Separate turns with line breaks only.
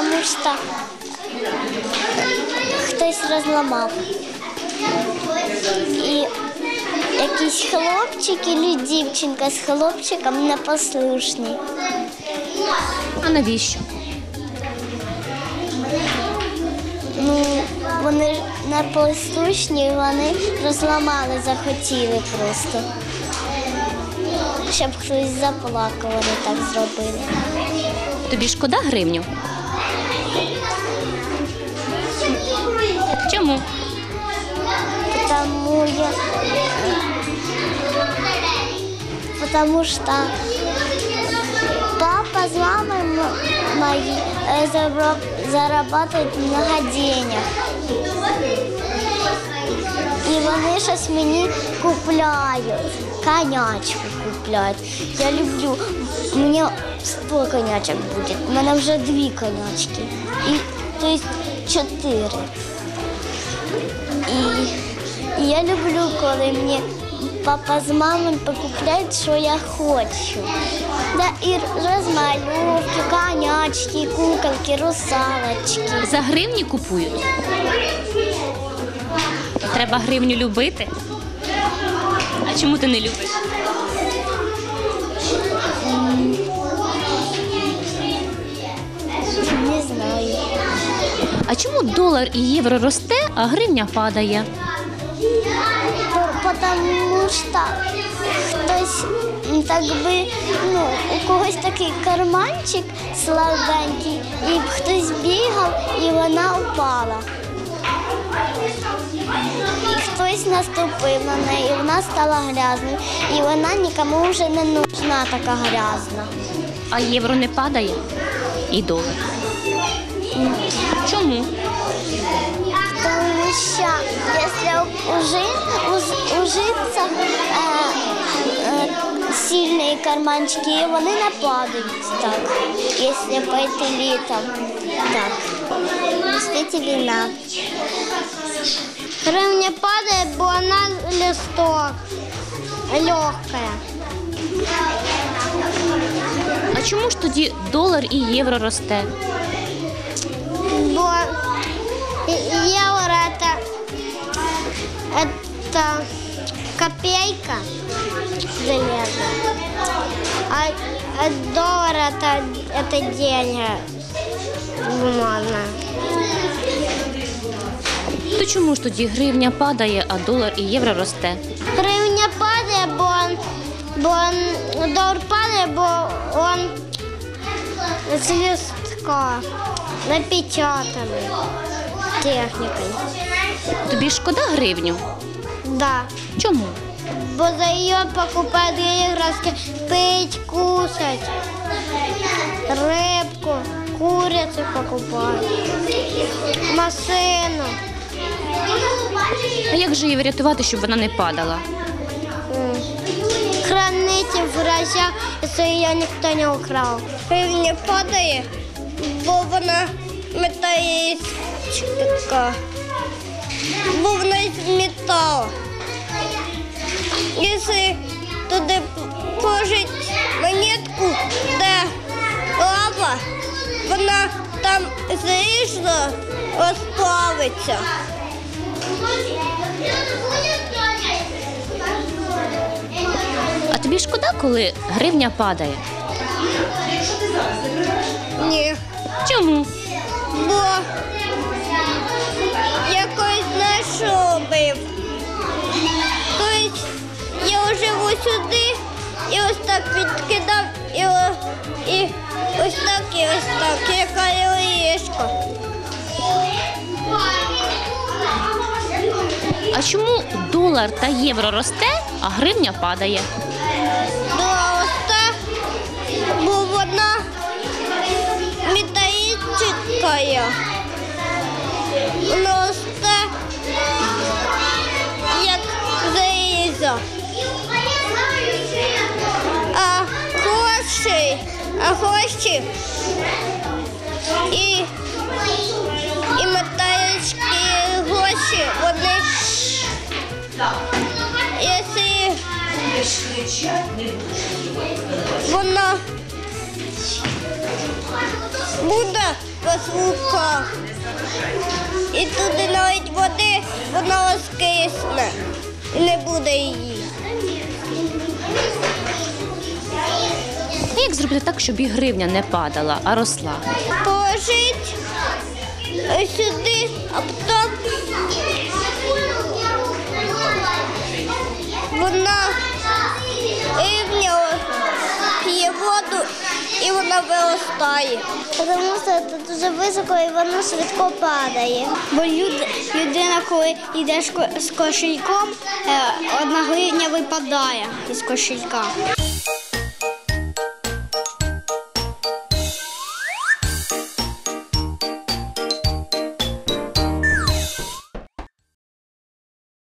тому що хтось розламав. І якийсь хлопчик і дівчинка з хлопчиком непослушні.
А навіщо?
Ну, вони непослушні, вони розламали, захотіли просто. Щоб хтось заплакав, вони так зробили.
Тобі шкода гривню? Чому?
Потому я... Потому что папа с мамой м- мои э, забра- зарабатывают много денег. І вони щось мені купляють. Конячку купляють. Я люблю. У мене 100 конячок буде. У мене вже дві конячки. І, то есть чотири. І, і я люблю, коли мені папа з мамою покупляють, що я хочу. Да, і розмальовки, конячки, куколки, русалочки.
За гривні купують? Треба гривню любити. А чому ти не любиш?
Не знаю.
А чому долар і євро росте, а гривня падає?
Потому що хтось так би, ну, у когось такий карманчик слабенький, і хтось бігав, і вона упала. І хтось наступив на неї, і вона стала грязною. І вона нікому вже не нужна така грязна.
А євро не падає? І долар. Чому?
Тому що якщо ужиться е, е, сильні карманчики, вони не падають так, якщо пойти літом. Так. Дійсно війна. Гривня падає, бо вона листок. Легкая.
А чому ж тоді долар і євро росте?
Бо евро это, это копейка железная, а, а доллар это, это деньги бумажная.
То чому ж тоді гривня падає, а долар і євро росте?
Гривня падає, бо, бо доллар падає, бо он з листка напечатаний технікою.
Тобі шкода гривню?
Да.
Чому?
Бо за ее покупают игрушки, пить, кушать, рыбку, курицу покупают, машину.
А як же її врятувати, щоб вона не падала?
М. Хранить в гаражах, якщо її ніхто не украв. Гривня падає, бо вона металічка, бо вона з металу. Якщо туди положить монетку, де лава, вона там зріжно розплавиться.
А тобі шкода, коли гривня падає?
Ні.
Чому?
Бо якось знайшов. Тобто я живу сюди і ось так відкидав, і, і ось так, і ось так, яка яєчко.
А чому долар та євро росте, а гривня падає?
Вона оста, як залізо. А гроші, а гроші і, і металічні гроші, вони. Якщо вона буде без. І туди навіть води, вона розкисне. І не буде її.
Як зробити так, щоб і гривня не падала, а росла?
Положить сюди, а потім вона рівня п'є воду і вона виростає. Тому що це дуже високо і воно швидко падає. Бо людина, коли йде з кошельком, одна гривня випадає із кошелька.